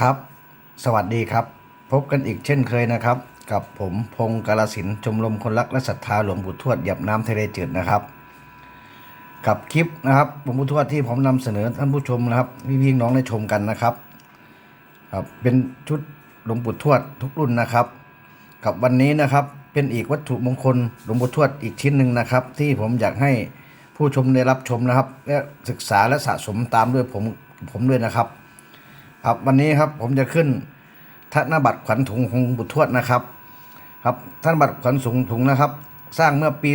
ครับ สวัสดีครับ พบกันอีกเช่นเคยนะครับ กับผมพงศ์กาลสินชมรมคนรักและศรัทธาหลวงปู่ทวดหยับน้ำทะเลจืดนะครับ กับคลิปนะครับหลวงปู่ทวดที่ผมนำเสนอท่านผู้ชมนะครับพี่พี่น้องได้ชมกันนะครับครับเป็นชุดหลวงปู่ทวดทุกรุ่นนะครับ กับวันนี้นะครับเป็นอีกวัตถุมงคลหลวงปู่ทวดอีกชิ้นหนึ่งนะครับ ที่ผมอยากให้ผู้ชมได้รับชมนะครับ และศึกษาและสะสมตามด้วยผมผมด้วยนะครับ ครับวันนี้ครับผมจะขึ้นธนบัตรขวัญถุงของหลวงปู่ทวดนะครับ ครับธนบัตรขวัญสูงถุงนะครับ สร้างเมื่อปี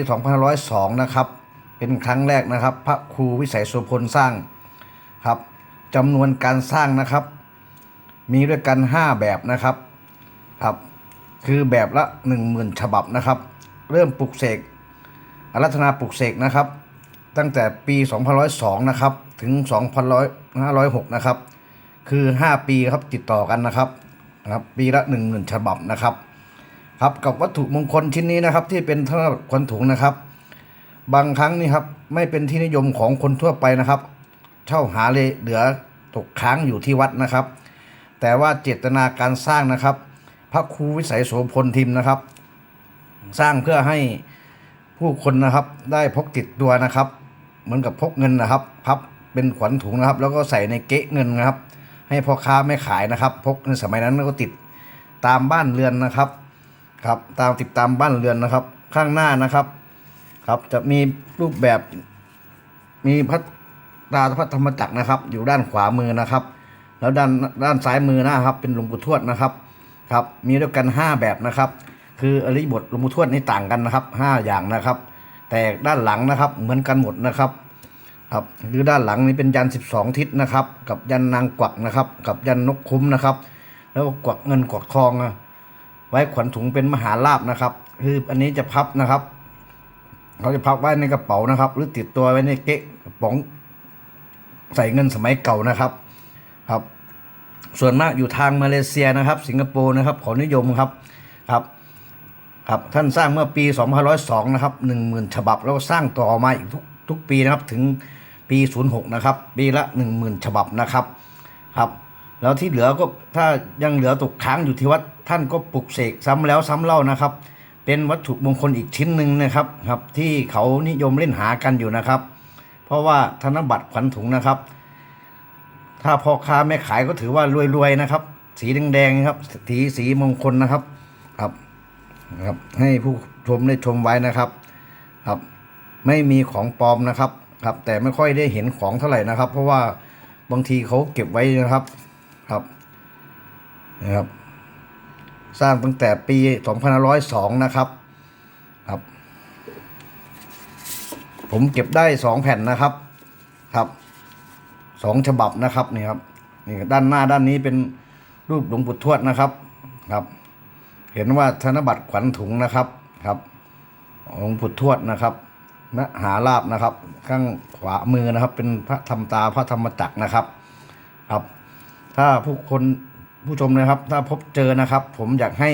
2502นะครับ เป็นครั้งแรกนะครับ พระครูวิสัยโสพลสร้างครับจำนวนการสร้างนะครับ มีด้วยกัน 5 แบบนะครับครับ คือแบบละ 10,000 ฉบับนะครับ เริ่มปลุกเสกอารัธนาปลุกเสกนะครับ ตั้งแต่ปี2502นะครับถึง2506นะครับ คือ 5 ปีครับติดต่อกันนะครับนะครับ ปีละ10,000ฉบับนะครับ ครับกับวัตถุมงคลชิ้นนี้นะครับ ที่เป็นธนบัตรขวัญถุงนะครับ บางครั้งนี่ครับไม่เป็นที่นิยมของคนทั่วไปนะครับ เช่าหาเลยเหลือตกค้างอยู่ที่วัดนะครับ แต่ว่าเจตนาการสร้างนะครับ พระครูวิสัยโสพลทิมนะครับ สร้างเพื่อให้ผู้คนนะครับได้พกติดตัวนะครับ เหมือนกับพกเงินนะครับพับเป็นขวัญถุงนะครับ แล้วก็ใส่ในเก๊ะเงินนะครับ ให้พ่อค้าไม่ขายนะครับพกในสมัยนั้นก็ติดตามบ้านเรือนนะครับครับตามติดตามบ้านเรือนนะครับ ข้างหน้านะครับ ครับจะมีรูปแบบมีพระตาพระธรรมจักรนะครับ อยู่ด้านขวามือนะครับ แล้วด้านด้านซ้ายมือนะครับ เป็นหลวงปู่ทวดนะครับครับ มีด้วยกัน 5 แบบนะครับ คืออริบทหลวงปู่ทวดนี่ต่างกันนะครับ 5 อย่างนะครับ แต่ด้านหลังนะครับเหมือนกันหมดนะครับ ครับคือด้านหลังนี้เป็นยัน 12 ทิศนะครับ กับยันนางกวักนะครับ กับยันนกคุ้มนะครับ แล้วกวักเงินกวักทองอะไว้ขวัญถุงเป็นมหาลาบนะครับ คืออันนี้จะพับนะครับเขาจะพับไว้ในกระเป๋านะครับ หรือติดตัวไว้ในเก๊ะกระป๋องใส่เงินสมัยเก่านะครับครับ ส่วนมากอยู่ทางมาเลเซียนะครับ สิงคโปร์นะครับขอนิยมครับครับครับท่านสร้างเมื่อปี 2502 นะครับ 10,000 ฉบับแล้วสร้างต่อมาอีกทุกทุกปีนะครับถึง ปี 06 นะครับ ปีละ 10,000 ฉบับนะครับครับแล้วที่เหลือก็ถ้ายังเหลือตกค้างอยู่ที่วัดท่านก็ปลุกเสกซ้ำแล้วซ้ำเล่านะครับ เป็นวัตถุมงคลอีกชิ้นหนึ่งนะครับครับที่เขานิยมเล่นหากันอยู่นะครับ เพราะว่าธนบัตรขวัญถุงนะครับ ถ้าพ่อค้าแม่ขายก็ถือว่ารวยๆนะครับ สีแดงๆครับสีสีมงคลนะครับครับครับให้ผู้ชมได้ชมไว้นะครับ ครับ ไม่มีของปลอมนะครับ ครับ แต่ไม่ค่อยได้เห็นของเท่าไหร่นะครับ เพราะว่าบางทีเขาเก็บไว้นะครับครับนะครับ สร้างตั้งแต่ปี2502 นะครับครับ ผมเก็บได้สองแผ่นนะครับครับสองฉบับนะครับนี่ครับนี่ด้านหน้าด้านนี้เป็นรูปหลวงปู่ทวดนะครับครับ เห็นว่าธนบัตรขวัญถุงนะครับครับหลวงปู่ทวดนะครับ มหาลาบนะครับ ข้างขวามือนะครับ เป็นพระธรรมตาพระธรรมจักรนะครับ ครับ ถ้าผู้คนผู้ชมนะครับ ถ้าพบเจอนะครับ ผมอยากให้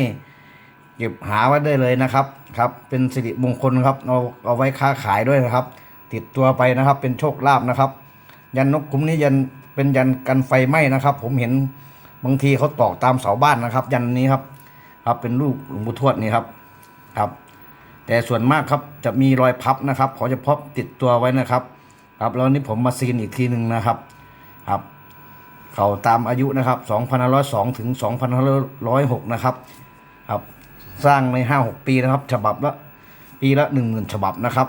เก็บหาไว้ได้เลยนะครับ ครับ เป็นสิริมงคลครับเอาเอาไว้ค้าขายด้วยนะครับ ติดตัวไปนะครับ เป็นโชคลาภนะครับ ยันนกคุ้มนี้ยันเป็นยันกันไฟไหม้นะครับ ผมเห็นบางทีเขาตอกตามเสาบ้านนะครับ ยันนี้ครับ ครับเป็นรูปหลวงปู่ทวดนี่ครับ ครับ แต่ส่วนมากครับจะมีรอยพับนะครับเขาจะพับติดตัวไว้นะครับ ครับแล้วนี่ผมมาซีนอีกทีหนึ่งนะครับครับเขาตามอายุนะครับ2502ถึง2506นะครับครับสร้างใน 5-6 ปีนะครับ ฉบับละปีละ 10,000 ฉบับนะครับ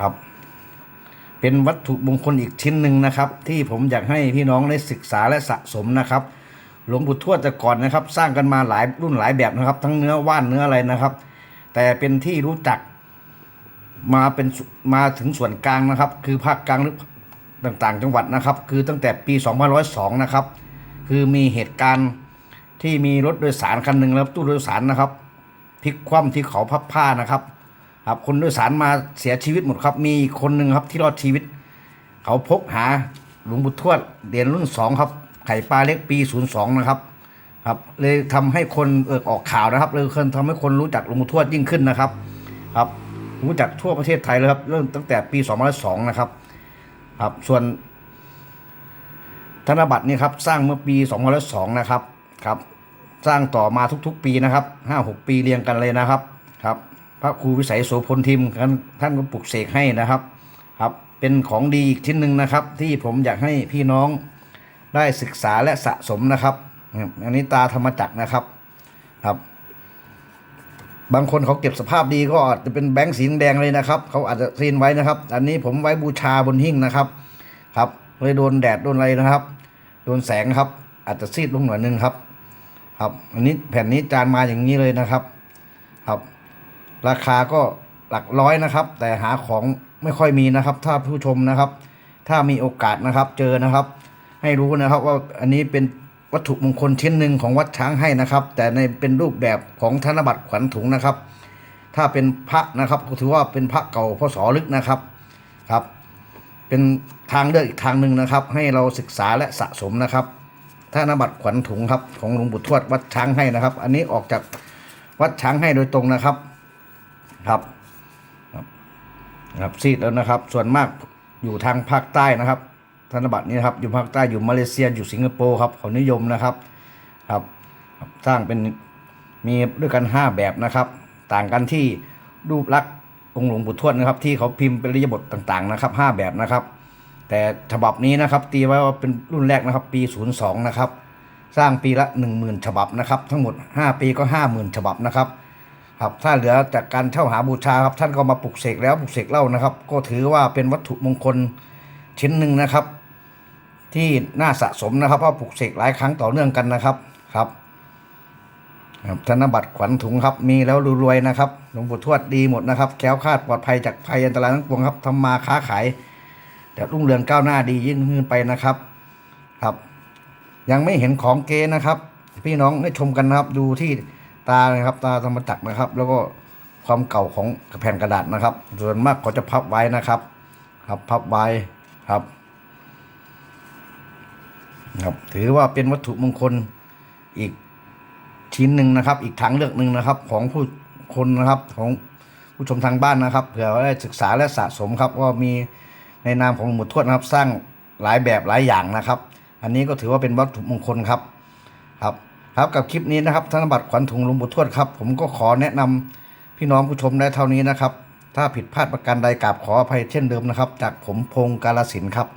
ครับ เป็นวัตถุมงคลอีกชิ้นหนึ่งนะครับ ที่ผมอยากให้พี่น้องได้ศึกษาและสะสมนะครับ หลวงปู่ทวดแต่ก่อนนะครับ สร้างกันมาหลายรุ่นหลายแบบนะครับ ทั้งเนื้อว่านเนื้ออะไรนะครับ แต่เป็นที่รู้จักมาเป็นมาถึงส่วนกลางนะครับ คือภาคกลางหรือต่างๆ จังหวัดนะครับ คือตั้งแต่ปี 2502 นะครับ คือมีเหตุการณ์ที่มีรถโดยสารคันหนึ่งแล้วตู้โดยสารนะครับพลิกคว่ำที่เขาพับผ้านะครับครับคนโดยสารมาเสียชีวิตหมดครับ มีคนหนึ่งครับที่รอดชีวิต เขาพกหาหลวงปู่ทวดเหรียญรุ่นสองครับไข่ปลาเล็กปี 02 นะครับ ครับ เลยทำให้คนเออออกข่าวนะครับเลยคนทำให้คนรู้จักหลวงปู่ทวดยิ่งขึ้นนะครับ ครับรู้จักทั่วประเทศไทยเลยครับ เริ่มตั้งแต่ปี2002นะครับ ครับ ส่วน ธนบัตรนี่ครับ สร้างเมื่อปี2002นะครับ ครับ สร้างต่อมาทุกๆ ปีนะครับห้าหกปีเรียงกันเลยนะครับ ครับ พระครูวิสัยโสพลทิมท่านก็ปลุกเสกให้นะครับ ครับ เป็นของดีอีกชิ้นหนึ่งนะครับ ที่ผมอยากให้พี่น้องได้ศึกษาและสะสมนะครับ อันนี้ตาธรรมจักรนะครับ ครับ บางคนเขาเก็บสภาพดีก็อาจจะเป็นแบงค์สีแดงเลยนะครับ เขาอาจจะซีนไว้นะครับ อันนี้ผมไว้บูชาบนหิ้งนะครับ ครับเลยโดนแดดโดนอะไรนะครับ โดนแสงครับ อาจจะซีดลงหน่อยนึงครับ ครับ อันนี้แผ่นนี้จานมาอย่างนี้เลยนะครับ ครับ ราคาก็หลักร้อยนะครับ แต่หาของไม่ค่อยมีนะครับ ถ้าผู้ชมนะครับ ถ้ามีโอกาสนะครับ เจอนะครับ ให้รู้นะครับว่าอันนี้เป็น วัตถุมงคลชิ้นหนึ่งของวัดช้างให้นะครับ แต่ในเป็นรูปแบบของธนบัตรขวัญถุงนะครับ ถ้าเป็นพระนะครับก็ถือว่าเป็นพระเก่าพศลึกนะครับครับ เป็นทางเลือกอีกทางหนึ่งนะครับ ให้เราศึกษาและสะสมนะครับธนบัตรขวัญถุงครับของหลวงปู่ทวดวัดช้างให้นะครับ อันนี้ออกจากวัดช้างให้โดยตรงนะครับครับครับครับซีดแล้วนะครับ ส่วนมากอยู่ทางภาคใต้นะครับ ธนบัตรนี้ครับอยู่ภาคใต้อยู่มาเลเซียอยู่สิงคโปร์ครับเขานิยมนะครับครับครับ สร้างเป็นมีด้วยกัน 5 แบบนะครับ ต่างกันที่รูปลักษณ์องค์หลวงปู่ทวดนะครับ ที่เขาพิมพ์เป็นริยบทต่างๆนะครับ 5 แบบนะครับ แต่ฉบับนี้นะครับ ตีไว้ว่าเป็นรุ่นแรกนะครับ ปี 02 นะครับ สร้างปีละ 10,000 ฉบับนะครับ ทั้งหมด 5 ปีก็ 50,000 ฉบับนะครับครับถ้าเหลือจากการเช่าหาบูชาครับท่านก็มาปลุกเสกแล้วปลุกเสกเล่านะครับ ก็ถือว่าเป็นวัตถุมงคลชิ้นหนึ่งนะครับ ที่น่าสะสมนะครับเพราะปลุกเสกหลายครั้งต่อเนื่องกันนะครับครับธนบัตรขวัญถุงครับ มีแล้วรวยๆนะครับหลวงปู่ทวดดีหมดนะครับแคล้วคลาดปลอดภัยจากภัยอันตรายทั้งปวงครับทำมาค้าขายแต่รุ่งเรืองก้าวหน้าดียิ่งขึ้นไปนะครับ ครับ ยังไม่เห็นของเกนะครับ พี่น้องได้ชมกันนะครับ ดูที่ตานะครับ ตาธรรมจักรนะครับ แล้วก็ความเก่าของแผ่นกระดาษนะครับ ส่วนมากเขาจะพับไว้นะครับ ครับพับไว้ครับ ครับ ถือว่าเป็นวัตถุมงคลอีกชิ้นหนึ่งนะครับ อีกทางเลือกหนึ่งนะครับ ของผู้คนนะครับของผู้ชมทางบ้านนะครับเผื่อว่าได้ศึกษาและสะสมครับว่ามีในนามของหมุดทวดนะครับ สร้างหลายแบบหลายอย่างนะครับ อันนี้ก็ถือว่าเป็นวัตถุมงคลครับครับ ครับกับคลิปนี้นะครับธนบัตรขวัญถุงหลวงปู่ทวดครับ ผมก็ขอแนะนำพี่น้องผู้ชมได้เท่านี้นะครับ ถ้าผิดพลาดประการใดกราบขออภัยเช่นเดิมนะครับ จากผมพงศ์กาลสินครับ